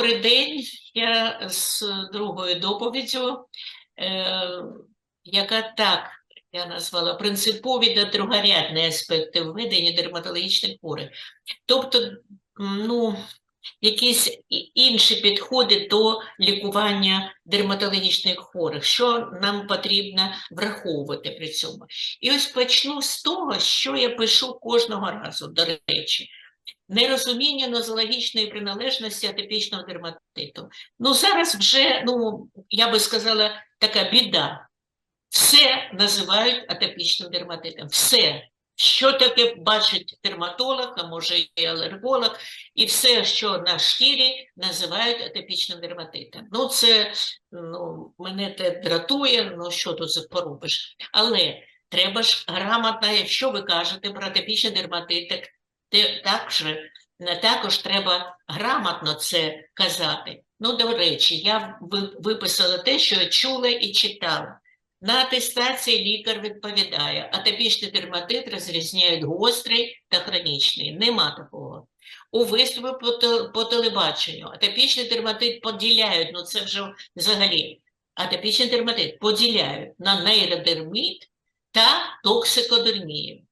Добрий день. Я з другою доповіддю, е, яка так я назвала принципові та другорядні аспекти введення дерматологічних хворих. Тобто, ну, якісь інші підходи до лікування дерматологічних хворих, що нам потрібно враховувати при цьому. І ось почну з того, що я пишу кожного разу, до речі. Нерозуміння нозологічної приналежності атипічного дерматиту. Ну, зараз вже, ну, я би сказала, така біда. Все називають атопічним дерматитом. Все. Що таке бачить дерматолог, а може і алерголог, і все, що на шкірі, називають атопічним дерматитом. Ну, це ну, мене те дратує, ну що тут поробиш. Але треба ж грамотно, якщо ви кажете про атопічний дерматит, так також, також треба грамотно це казати. Ну, до речі, я виписала те, що я чула і читала. На атестації лікар відповідає, атопічний дерматит розрізняють гострий та хронічний. Нема такого. У виступі по, по телебаченню атопічний дерматит поділяють, ну це вже взагалі, атопічний дерматит поділяють на нейродерміт та токсикодермію.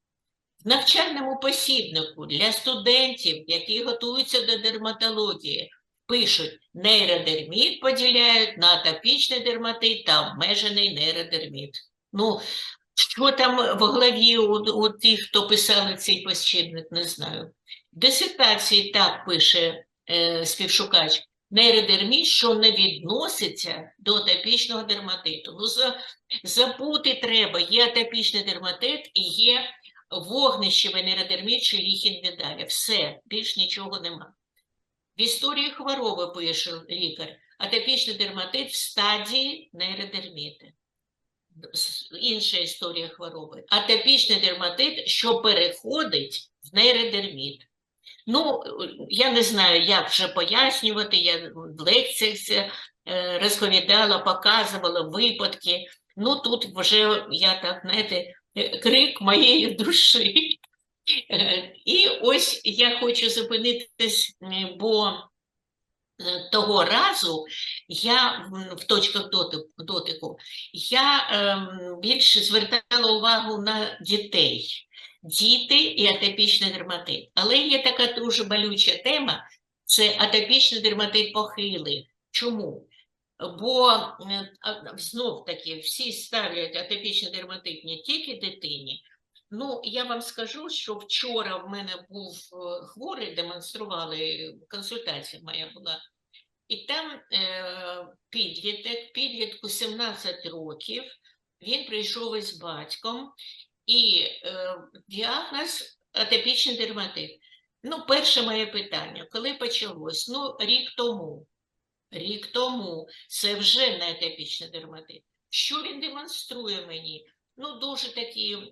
В навчальному посібнику для студентів, які готуються до дерматології, пишуть нейродерміт поділяють на атопічний дерматит та обмежений нейродерміт. Ну, що там в голові у, у тих, хто писали цей посібник, не знаю. В дисертації так пише е, співшукач. Нейродерміт, що не відноситься до атопічного дерматиту. Ну, за, забути треба, є атопічний дерматит і є вогнищевий нейродерміт чи ліхін Все, більш нічого нема. В історії хвороби пише лікар, атопічний дерматит в стадії нейродерміти. Інша історія хвороби. Атопічний дерматит, що переходить в нейродерміт. Ну, я не знаю, як вже пояснювати, я в лекціях це е, розповідала, показувала випадки. Ну, тут вже я так, знаєте, крик моєї душі. Е, І ось я хочу зупинитись, е, бо е, того разу я в точках дотику я ем, більше звертала увагу на дітей. Діти і атопічний дерматит. Але є така дуже болюча тема це атопічний дерматит похилий. Чому? Бо е, знов таки всі ставлять атопічний дерматит не тільки дитині. Ну, я вам скажу, що вчора в мене був е, хворий, демонстрували, консультація моя була. І там е, підліток, підлітку 17 років, він прийшов із батьком, і е, діагноз атопічний дерматит. Ну, перше моє питання, коли почалось? Ну, рік тому. Рік тому це вже не атопічний дерматит. Що він демонструє мені? Ну, дуже такі е, е,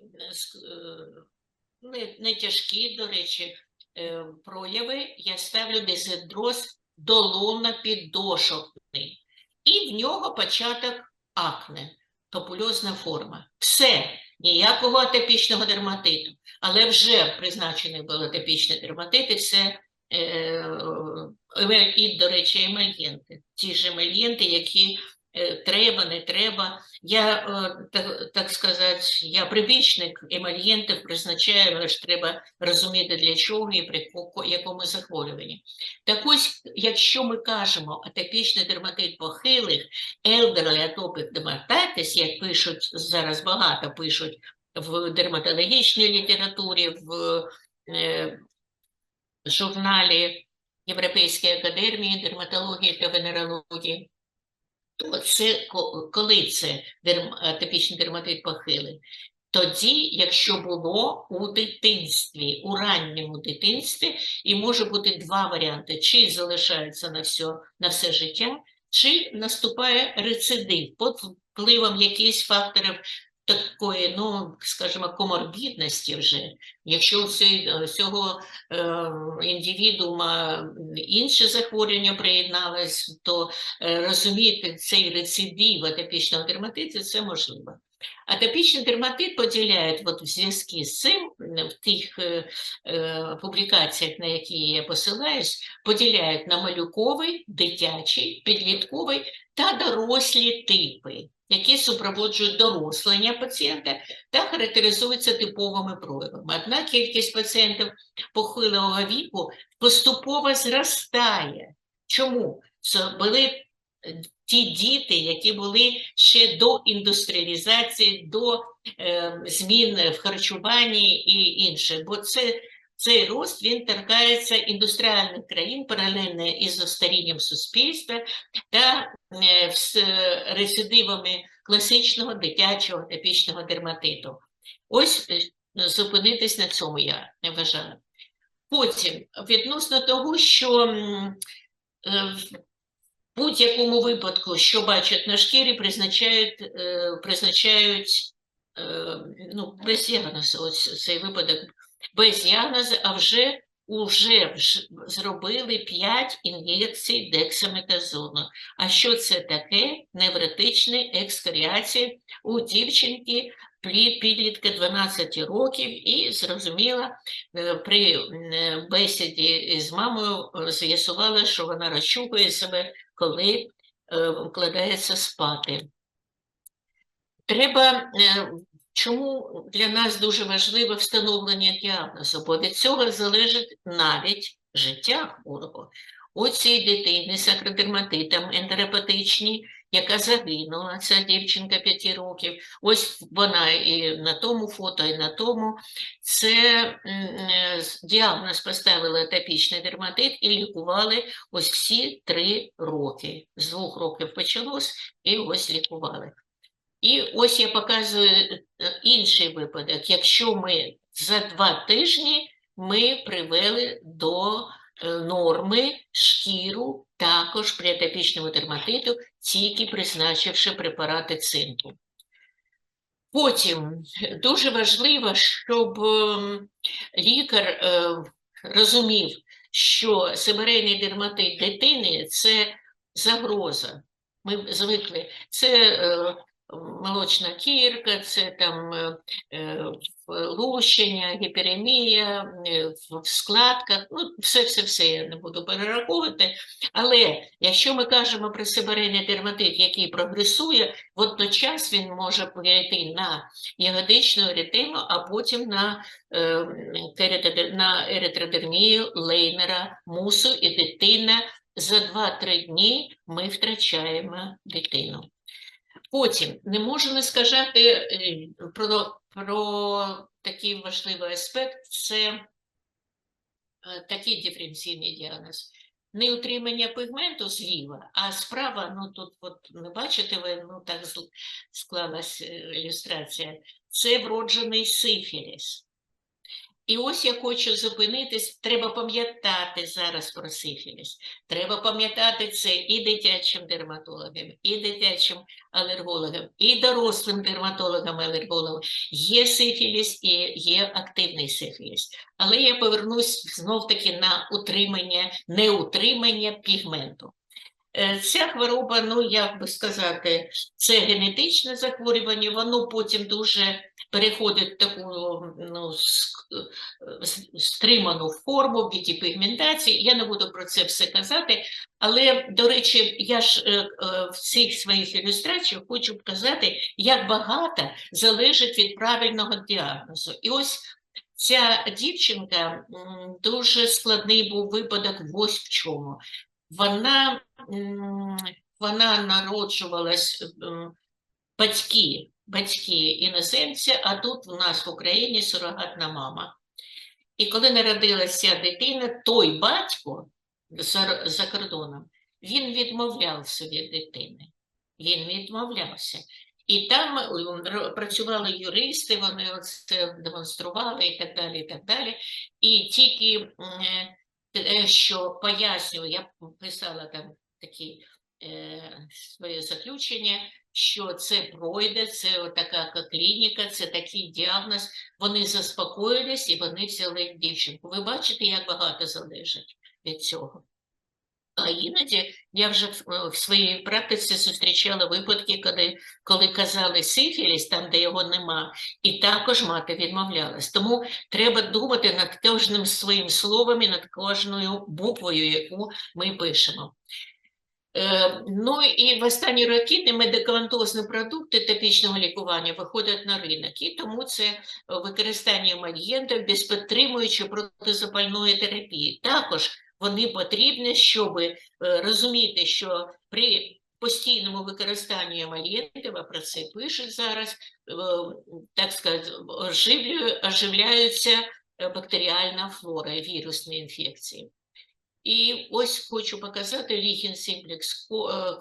не, не тяжкі, до речі, е, прояви. Я ставлю дезидроз долонно-піддошокний. І в нього початок акне, топульозна форма. Все, ніякого атопічного дерматиту. Але вже призначений був атопічний дерматит, і все, і, до речі, емельєнти. Ті ж емельєнти, які е, треба, не треба. Я, е, так, сказати, я прибічник емельєнтів призначаю, але ж треба розуміти, для чого і при ко- якому захворюванні. Так ось, якщо ми кажемо атопічний дерматит похилих, elderly atopic dermatitis, як пишуть зараз багато пишуть в дерматологічній літературі, в е, журналі Європейської академії дерматології та венерології, то це ко- коли це дерм, атопічний дерматит похилий? Тоді, якщо було у дитинстві, у ранньому дитинстві, і може бути два варіанти: чи залишається на все, на все життя, чи наступає рецидив під впливом якихось факторів такої, ну, скажімо, коморбідності вже. Якщо у е, цього е, індивідуума інше захворювання приєдналось, то е, розуміти цей рецидив атопічного дерматиту це можливо. Атопічний дерматит поділяють от в зв'язку з цим в тих е, е, публікаціях, на які я посилаюсь, поділяють на малюковий, дитячий, підлітковий та дорослі типи, які супроводжують дорослення пацієнта та характеризуються типовими проявами. Однак кількість пацієнтів похилого віку поступово зростає. Чому? Це були е, ті діти, які були ще до індустріалізації, до е, змін в харчуванні і інше. Бо це, цей рост він торкається індустріальних країн паралельно із остарінням суспільства та е, з е, рецидивами класичного дитячого атопічного дерматиту. Ось е, зупинитись на цьому я вважаю. Потім, відносно того, що е, в будь-якому випадку, що бачать на шкірі, призначають, е, призначають е, ну, без діагнозу, ось цей випадок без діагнозу, а вже уже зробили 5 ін'єкцій дексаметазону. А що це таке? Невротичні екскаріації у дівчинки підлітка 12 років, і зрозуміла, е, при бесіді з мамою е, з'ясувала, що вона розчухує себе, коли е, вкладається спати. Треба, е, чому для нас дуже важливе встановлення діагнозу, бо від цього залежить навіть життя хворого. У цій дитини з акродерматитом ентеропатичній, яка загинула, ця дівчинка 5 років, ось вона і на тому фото, і на тому. Це е, діагноз поставили атопічний дерматит і лікували ось всі 3 роки. З двох років почалось і ось лікували. І ось я показую е, інший випадок. Якщо ми за два тижні ми привели до е, норми шкіру також при атопічному дерматиту, тільки призначивши препарати цинку. Потім е, дуже важливо, щоб лікар е, розумів, що себерейний дерматит дитини це загроза. Ми звикли, це е, молочна кірка, це там е, е, лущення, гіперемія, е, в складках, ну, все-все-все я не буду перераховувати. Але якщо ми кажемо про себерейний дерматит, який прогресує, водночас він може перейти на ягодичну еритему, а потім на, на еритродермію лейнера мусу, і дитина за 2-3 дні ми втрачаємо дитину. Потім не можу не сказати е, про, про такий важливий аспект це е, такий диференційний діагноз. Не утримання пігменту зліва, а справа, ну тут от не бачите ви, ну так склалася е, ілюстрація, це вроджений сифіліс. І ось я хочу зупинитись, треба пам'ятати зараз про сифіліс. Треба пам'ятати це і дитячим дерматологам, і дитячим алергологам, і дорослим дерматологам алергологам. Є сифіліс і є активний сифіліс. Але я повернусь знов-таки на утримання, неутримання пігменту. Е, Ця хвороба, ну як би сказати, це генетичне захворювання, воно потім дуже переходить в таку ну, е, стриману форму пігментації. Я не буду про це все казати, але, до речі, я ж е, е, в цих своїх ілюстраціях хочу показати, як багато залежить від правильного діагнозу. І ось ця дівчинка дуже складний був випадок, ось в чому. Вона, вона народжувалась батьки, батьки іноземці, а тут у нас в Україні сурогатна мама. І коли народилася дитина, той батько за, за кордоном, він відмовлявся від дитини. Він відмовлявся. І там працювали юристи, вони це демонстрували і так далі. І так далі. І тільки те, що пояснюю, я писала там такі е, своє заключення, що це пройде, це така клініка, це такий діагноз. Вони заспокоїлись і вони взяли дівчинку. Ви бачите, як багато залежить від цього. А іноді я вже в, е, своїй практиці зустрічала випадки, коли, коли казали сифіліс, там, де його нема, і також мати відмовлялась. Тому треба думати над кожним своїм словом і над кожною буквою, яку ми пишемо. Е, Ну і в останні роки немедикаментозні продукти типічного лікування виходять на ринок, і тому це використання емальєнтів без підтримуючої протизапальної терапії. Також вони потрібні, щоб е, розуміти, що при постійному використанні емальєнтів, а про це пишуть зараз, е, так сказати, оживляються бактеріальна флора вірусні інфекції. І ось хочу показати ліхін симплекс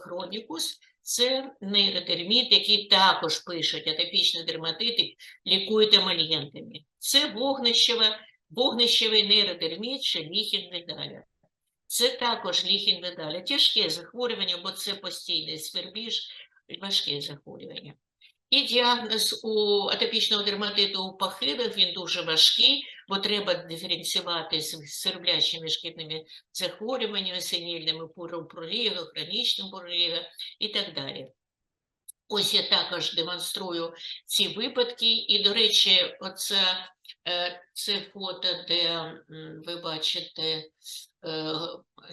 хронікус. Це нейродерміт, який також пишуть атопічний дерматит лікують емальєнтами. Це вогнищеве, вогнищевий нейродерміт чи ліхін медаля. Це також ліхін медаля. Тяжке захворювання, бо це постійний свербіж, важке захворювання. І діагноз у атопічного дерматиту у пахидах він дуже важкий, бо треба диференціювати з серблячими шкідними захворюваннями, синільними проліга, хронічним проліга і так далі. Ось я також демонструю ці випадки, і, до речі, оце е, це фото, де ви бачите е,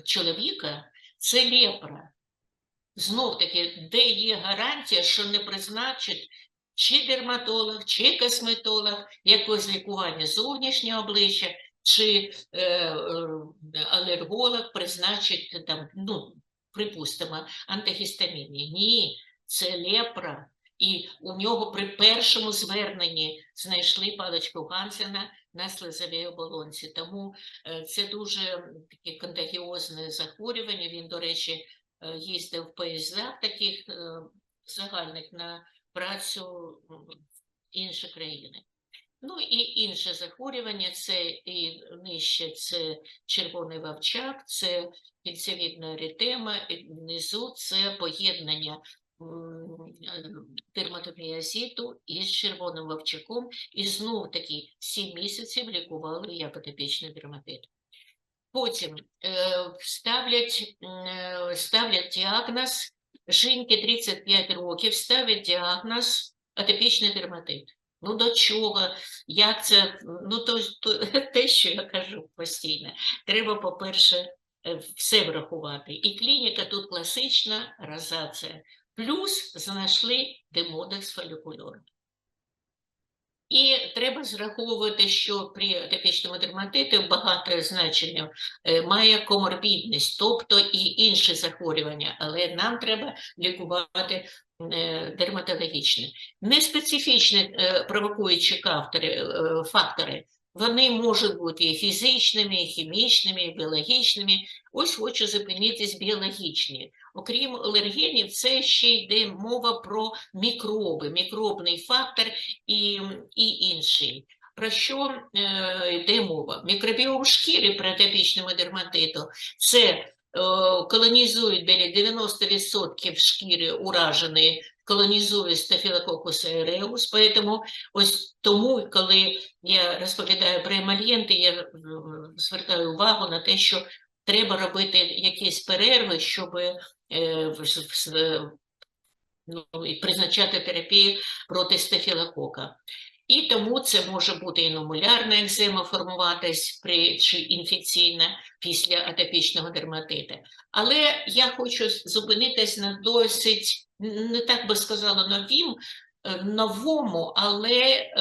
чоловіка, це лепра. Знов таки, де є гарантія, що не призначить чи дерматолог, чи косметолог якось лікування зовнішнього обличчя, чи е, е, алерголог призначить там, ну, припустимо, антигістамінні. Ні, це лепра. І у нього при першому зверненні знайшли паличку Гансена на слизовій оболонці. Тому е, це дуже таке контагіозне захворювання. Він, до речі, їздив в поїздах таких е, загальних на працю в інші країни. Ну і інше захворювання це і нижче це червоний вовчак, це кільцевідна еритема, і внизу це поєднання е, із червоним вовчаком, і знов таки 7 місяців лікували як атопічний дерматит. Потім е, ставлять, е, ставлять діагноз, жінки 35 років ставлять діагноз атопічний дерматит. Ну до чого? Як це? Ну, то, то те, що я кажу постійно. Треба, по-перше, е, все врахувати. І клініка тут класична розація. Плюс знайшли демодекс фолікульор. І треба зраховувати, що при атопічному дерматиті багато значення е, має коморбідність, тобто і інші захворювання, але нам треба лікувати е, дерматологічне. Неспецифічні е, провокуючі фактори, вони можуть бути фізичними, і хімічними, і біологічними. Ось хочу зупинитись біологічні. Окрім алергенів, це ще йде мова про мікроби, мікробний фактор і, і інший. Про що е, йде мова? Мікробіом шкіри при атопічному дерматиту це е, колонізують біля 90% шкіри ураженої, колонізує стафілококус ауреус, поэтому ось тому, коли я розповідаю про емальєнти, я е, звертаю увагу на те, що треба робити якісь перерви, щоб ну, і призначати терапію проти стафілокока. І тому це може бути і номулярна екзема формуватись при чи інфекційна після атопічного дерматита. Але я хочу зупинитись на досить, не так би сказала, новім, е, новому, але е,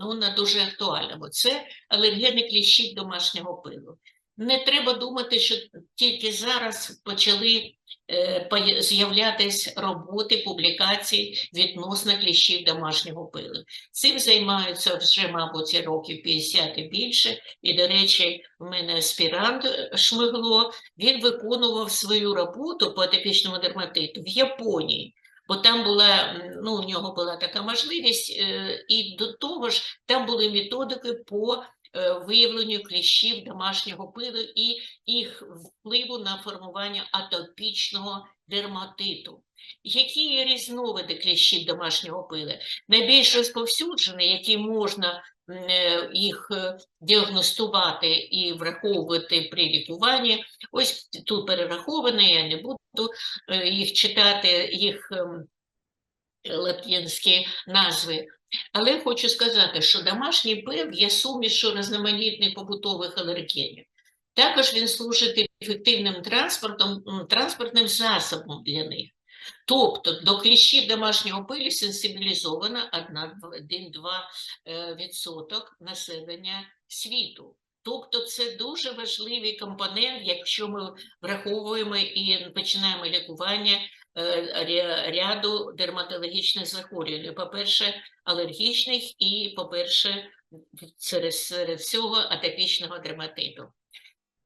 ну, на дуже актуальному. Це алергени кліщів домашнього пилу. Не треба думати, що тільки зараз почали е, з'являтись роботи, публікації відносно кліщів домашнього пилу. Цим займаються вже, мабуть, років 50 і більше. І, до речі, в мене аспірант Шмигло, він виконував свою роботу по атопічному дерматиту в Японії. Бо там була, ну, у нього була така можливість, е, і до того ж, там були методики по виявленню кліщів домашнього пилу і їх впливу на формування атопічного дерматиту. Які є різновиди кліщів домашнього пила? Найбільш розповсюджений, які можна е, їх е, діагностувати і враховувати при лікуванні. Ось тут перераховані, я не буду е, їх читати, їх ем, латинські назви. Але хочу сказати, що домашній пил є сумішю різноманітних побутових алергенів. Також він служить ефективним транспортом, транспортним засобом для них. Тобто до кліщів домашнього пилу сенсибілізовано 1-2% е, населення світу. Тобто це дуже важливий компонент, якщо ми враховуємо і починаємо лікування ряду дерматологічних захворювань. По-перше, алергічних і, по-перше, серед, серед всього атопічного дерматиту.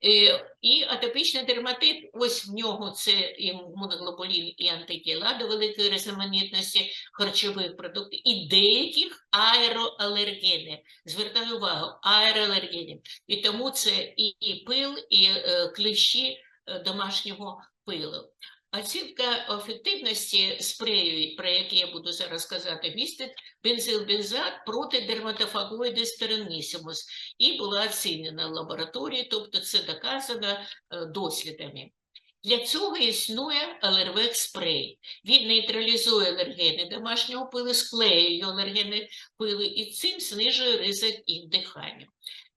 Е, І атопічний дерматит, ось в нього це імуноглобулін і антитіла до великої різноманітності харчових продуктів і деяких аероалергенів. Звертаю увагу, аероалергенів. І тому це і, пил, і е, кліщі е, домашнього пилу. Оцінка ефективності спрею, про який я буду зараз казати, містить бензилбензат проти дерматофагоїдис перенісимус і була оцінена в лабораторії, тобто це доказано е, дослідами. Для цього існує алервек спрей. Він нейтралізує алергени домашнього пилу, склеює алергени пилу і цим знижує ризик їх дихання.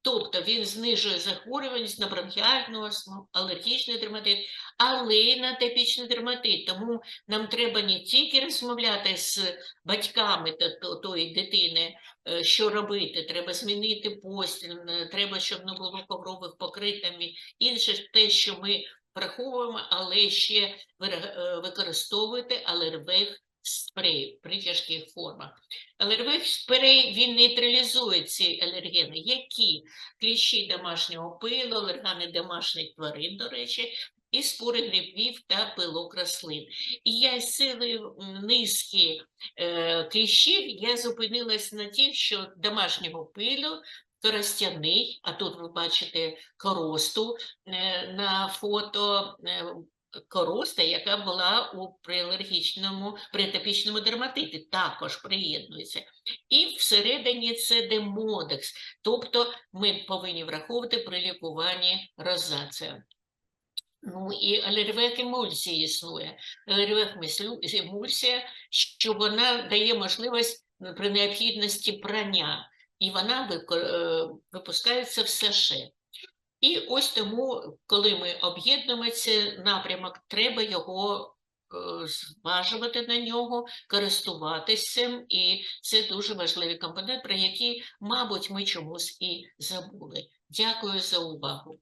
Тобто він знижує захворюваність на бронхіальну астму, алергічний дерматит, але й на атопічний дерматит. Тому нам треба не тільки розмовляти з батьками тої дитини, е, що робити, треба змінити постіль, е, треба, щоб не було коврових покритами, інше те, що ми враховуємо, але ще е, використовувати алервег спрей при тяжких формах. Алервег спрей він нейтралізує ці алергени, які кліщі домашнього пилу, алергени домашніх тварин, до речі, і спори грибів та пилок рослин. І я з силою низки е, кліщів я зупинилась на ті, що домашнього пилу, коростяний, а тут ви бачите коросту е, на фото. е, Короста, яка була у приалергічному притопічному дерматиті, також приєднується. І всередині це демодекс, тобто ми повинні враховувати при лікуванні розація. Ну і алергвек емульсії існує. Алергвек емульсія, що вона дає можливість при необхідності прання, і вона е, випускається в саше. І ось тому, коли ми об'єднуємо цей напрямок, треба його е, зважувати на нього, користуватися цим, і це дуже важливий компонент, про який, мабуть, ми чомусь і забули. Дякую за увагу.